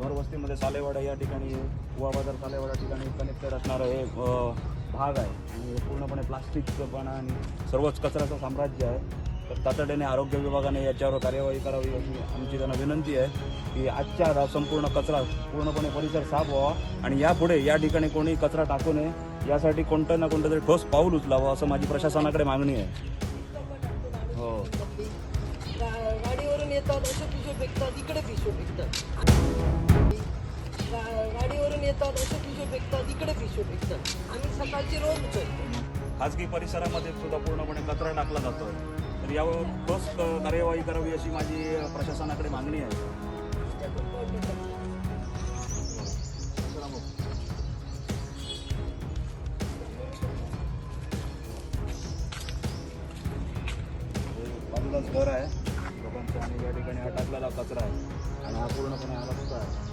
भरवस्तीमध्ये सालेवाडा या ठिकाणी कुवा बाजार सालेवाडा ठिकाणी कनेक्टेड असणारं हे भाग आहे. आणि हे पूर्णपणे प्लास्टिकचं पण आणि सर्वच कचऱ्याचं साम्राज्य आहे. तर तातडीने आरोग्य विभागाने याच्यावर कार्यवाही करावी अशी आमची त्यांना विनंती आहे की आजच्या संपूर्ण कचरा पूर्णपणे परिसर साफ व्हावा आणि यापुढे या ठिकाणी कोणी कचरा टाकू नये यासाठी कोणतं ना कोणतं तरी ठोस पाऊल उचलावं असं माझी प्रशासनाकडे मागणी आहे. हो. गाडीवरून येतात असे फेकतात इकडे पिशवे फेकतात. गाडीवरून असे पिशवे फेकतात इकडे पिशवे फेकतात आम्ही सकाळची रोज उचलतो. खाजगी परिसरामध्ये सुद्धा पूर्णपणे कचरा टाकला जातो. तर यावर बस कार्यवाही करावी अशी माझी प्रशासनाकडे मागणी आहे. बाजूलाच घर आहे. लोकांचं आणि या ठिकाणी हा टाकलेला कचरा आहे. आणि हा पूर्णपणे हा रस्ता आहे.